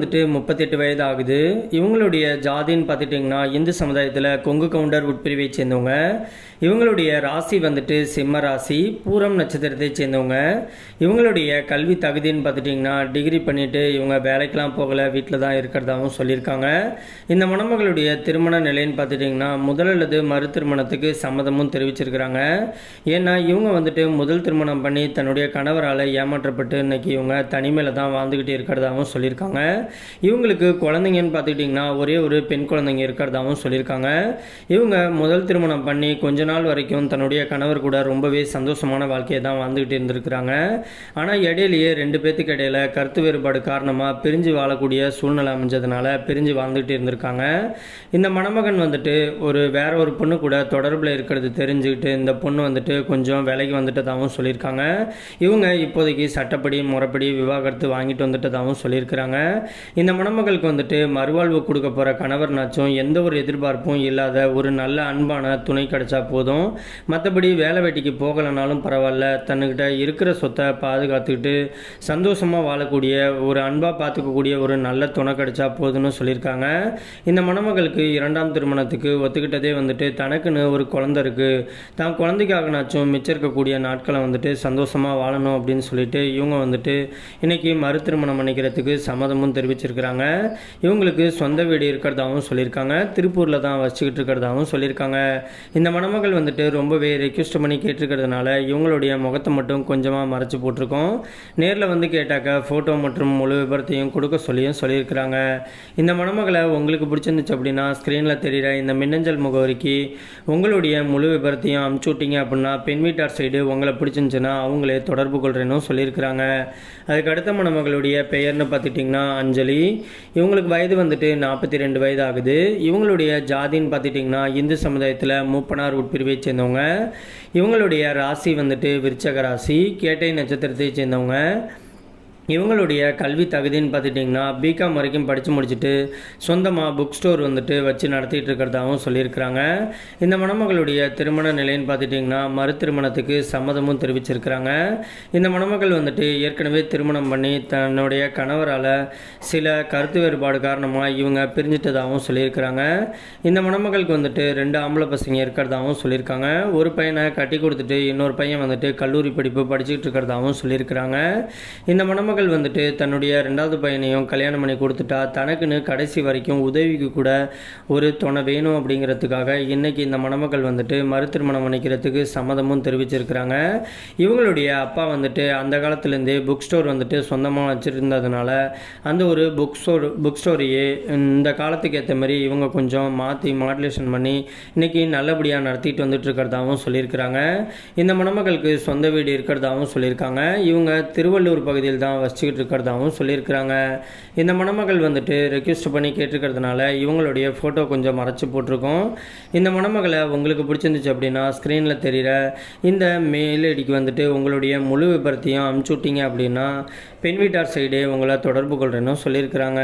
வந்துட்டு முப்பத்தெட்டு வயது ஆகுது இவங்களுடைய ஜாதின்னு பார்த்துட்டிங்கன்னா இந்து சமுதாயத்தில் கொங்கு கவுண்டர் உட்பிரிவை சேர்ந்தவங்க. இவங்களுடைய ராசி வந்துட்டு சிம்ம ராசி பூரம் நட்சத்திரத்தை சேர்ந்தவங்க. இவங்களுடைய கல்வி தகுதின்னு பார்த்துட்டிங்கன்னா டிகிரி பண்ணிட்டு இவங்க வேலைக்கெலாம் போகலை வீட்டில் தான் இருக்கிறதாகவும் சொல்லியிருக்காங்க. இந்த மணமகளுடைய திருமண நிலைன்னு பார்த்துட்டிங்கன்னா முதல் அல்லது மறு திருமணத்துக்கு சம்மதமும் தெரிவிச்சிருக்கிறாங்க. ஏன்னா இவங்க வந்துட்டு முதல் திருமணம் பண்ணி தன்னுடைய கணவரால் ஏமாற்றப்பட்டு இன்னைக்கு இவங்க தனிமையில் தான் வாழ்ந்துக்கிட்டு இருக்கிறதாகவும் சொல்லியிருக்காங்க. இவங்களுக்கு குழந்தைங்கன்னு பார்த்துக்கிட்டிங்கன்னா ஒரே ஒரு பெண் குழந்தைங்க இருக்கிறதாகவும் சொல்லியிருக்காங்க. இவங்க முதல் திருமணம் பண்ணி கொஞ்ச நாள் வரைக்கும் தன்னுடைய கணவர் கூட ரொம்பவே சந்தோஷமான வாழ்க்கையை தான் வாழ்ந்துக்கிட்டு இருந்திருக்கிறாங்க. ஆனால் இடையிலேயே ரெண்டு பேர்த்துக்கு இடையில கருத்து வேறுபாடு காரணமாக பிரிஞ்சு வாழக்கூடிய சூழ்நிலை அமைஞ்சதுனால பிரிஞ்சு வாழ்ந்துகிட்டு இருந்திருக்காங்க. இந்த மணமகன் வந்துட்டு ஒரு வேற ஒரு பொண்ணு கூட தொடர்பில் இருக்கிறது தெரிஞ்சுக்கிட்டு இந்த பொண்ணு வந்துட்டு கொஞ்சம் விலைக்கு வந்துட்டதாகவும் சொல்லியிருக்காங்க. இவங்க இப்போதைக்கு சட்டப்படி முறைப்படி விவாகரத்து வாங்கிட்டு வந்துட்டதாகவும் சொல்லியிருக்கிறாங்க. இந்த மணமகளுக்கு வந்துட்டு மறுவாழ்வு கொடுக்க போகிற கணவர்னாச்சும் எந்த ஒரு எதிர்பார்ப்பும் இல்லாத ஒரு நல்ல அன்பான துணை கிடைச்சா போதும். மற்றபடி வேலை வேட்டிக்கு போகலைனாலும் பரவாயில்ல. தன்னுக்கிட்ட இருக்கிற சொத்தை பாதுகாத்துக்கிட்டு சந்தோஷமாக வாழக்கூடிய ஒரு அன்பாக பார்த்துக்கக்கூடிய ஒரு நல்ல துணை கிடைச்சா போதும்னு சொல்லியிருக்காங்க. இந்த மணமகளுக்கு இரண்டாம் திருமணத்துக்கு ஒத்துக்கிட்டதே வந்துட்டு தனக்குன்னு ஒரு குழந்தை இருக்குது தான் குழந்தைக்காகனாச்சும் மிச்சம் இருக்கக்கூடிய நாட்களை வந்துட்டு சந்தோஷமாக வாழணும் அப்படின்னு சொல்லிட்டு இவங்க வந்துட்டு இன்றைக்கி மறு திருமணம் பண்ணிக்கிறதுக்கு சம்மதமும் தெரிவிச்சிருக்கிறாங்க. இவங்களுக்கு சொந்த வீடு இருக்கிறதாகவும் சொல்லியிருக்காங்க. திருப்பூரில் தான் வச்சுக்கிட்டு இருக்கிறதாகவும் சொல்லியிருக்காங்க. இந்த மணமகள் வந்துட்டு ரொம்பவே ரெக்யூஸ்ட் பண்ணி கேட்டிருக்கிறதுனால இவங்களுடைய முகத்தை மட்டும் கொஞ்சமாக மறைச்சி போட்டிருக்கோம். நேரில் வந்து கேட்டாக்க ஃபோட்டோ மற்றும் முழு விபரத்தையும் கொடுக்க சொல்லியும் சொல்லியிருக்கிறாங்க. இந்த மணமகளை உங்களுக்கு பிடிச்சிருந்துச்சு அப்படின்னா ஸ்க்ரீனில் தெரிகிற இந்த மின்னஞ்சல் முகவரிக்கு உங்களுடைய முழு விபரத்தையும் அமுச்சு விட்டீங்க அப்படின்னா பெண் வீட்டார் சைடு உங்களை பிடிச்சிருந்துச்சுன்னா அவங்களே தொடர்பு கொள்கிறேன்னு சொல்லியிருக்கிறாங்க. அதுக்கு அடுத்த மணமகளுடைய பெயர்னு பார்த்துட்டிங்கன்னா அஞ்சலி இவங்களுக்கு வயது வந்துட்டு நாற்பத்தி ரெண்டு வயது ஆகுது இவங்களுடைய ஜாதின்னு பார்த்துட்டிங்கன்னா இந்து சமுதாயத்தில் மூப்பனார் உட்பிரிவை சேர்ந்தவங்க. இவங்களுடைய ராசி வந்துட்டு விருச்சக ராசி கேட்டை நட்சத்திரத்தை சேர்ந்தவங்க. இவங்களுடைய கல்வி தகுதின்னு பார்த்துட்டிங்கன்னா பிகாம் வரைக்கும் படித்து முடிச்சுட்டு சொந்தமாக புக் ஸ்டோர் வந்துட்டு வச்சு நடத்திட்டு இருக்கிறதாகவும் சொல்லியிருக்கிறாங்க. இந்த மணமகளுடைய திருமண நிலைன்னு பார்த்துட்டிங்கன்னா மறு திருமணத்துக்கு சம்மதமும் தெரிவிச்சிருக்கிறாங்க. இந்த மணமகள் வந்துட்டு ஏற்கனவே திருமணம் பண்ணி தன்னுடைய கணவரால் சில கருத்து வேறுபாடு காரணமாக இவங்க பிரிஞ்சிட்டதாகவும் சொல்லியிருக்கிறாங்க. இந்த மணமகளுக்கு வந்துட்டு ரெண்டு ஆம்பளை பசங்க இருக்கிறதாகவும் சொல்லியிருக்காங்க. ஒரு பையனை கட்டி கொடுத்துட்டு இன்னொரு பையன் வந்துட்டு கல்லூரி படிப்பு படிச்சுக்கிட்டு இருக்கிறதாகவும் சொல்லியிருக்கிறாங்க. இந்த மணமகள் மகள் வந்துட்டு தன்னுடைய ரெண்டாவது பையனையும் கல்யாணம் பண்ணி கொடுத்துட்டா தனக்குன்னு கடைசி வரைக்கும் உதவிக்கு கூட ஒரு துணை வேணும் அப்படிங்கிறதுக்காக இன்னைக்கு இந்த மணமகள் வந்துட்டு மறு திருமணம் பண்ணிக்கிறதுக்கு சம்மதமும் தெரிவிச்சிருக்கிறாங்க. இவங்களுடைய அப்பா வந்துட்டு அந்த காலத்துலேருந்தே புக் ஸ்டோர் வந்துட்டு சொந்தமாக வச்சுருந்ததுனால அந்த ஒரு புக் ஸ்டோர் புக் ஸ்டோரையே இந்த காலத்துக்கு ஏற்ற மாதிரி இவங்க கொஞ்சம் மாற்றி மாடுலேஷன் பண்ணி இன்னைக்கு நல்லபடியாக நடத்திட்டு வந்துட்டு இருக்கிறதாகவும் சொல்லியிருக்கிறாங்க. இந்த மணமகளுக்கு சொந்த வீடு இருக்கிறதாகவும் சொல்லியிருக்காங்க. இவங்க திருவள்ளூர் பகுதியில் தான் வச்சுக்கிட்டு இருக்கிறதாகவும் சொல்லியிருக்கிறாங்க. இந்த மணமகள் வந்துட்டு ரெக்வெஸ்ட் பண்ணி கேட்டிருக்கிறதுனால இவங்களுடைய ஃபோட்டோ கொஞ்சம் மறைச்சி போட்டிருக்கோம். இந்த மணமகளை உங்களுக்கு பிடிச்சிருந்துச்சு அப்படின்னா ஸ்க்ரீனில் தெரிகிற இந்த மெயில் ஐடிக்கு வந்துட்டு உங்களுடைய முழு விபரத்தையும் அமுச்சு விட்டீங்க அப்படின்னா பெண் வீட்டார் சைடே உங்களை தொடர்பு கொள்கிறேன்னு சொல்லியிருக்கிறாங்க.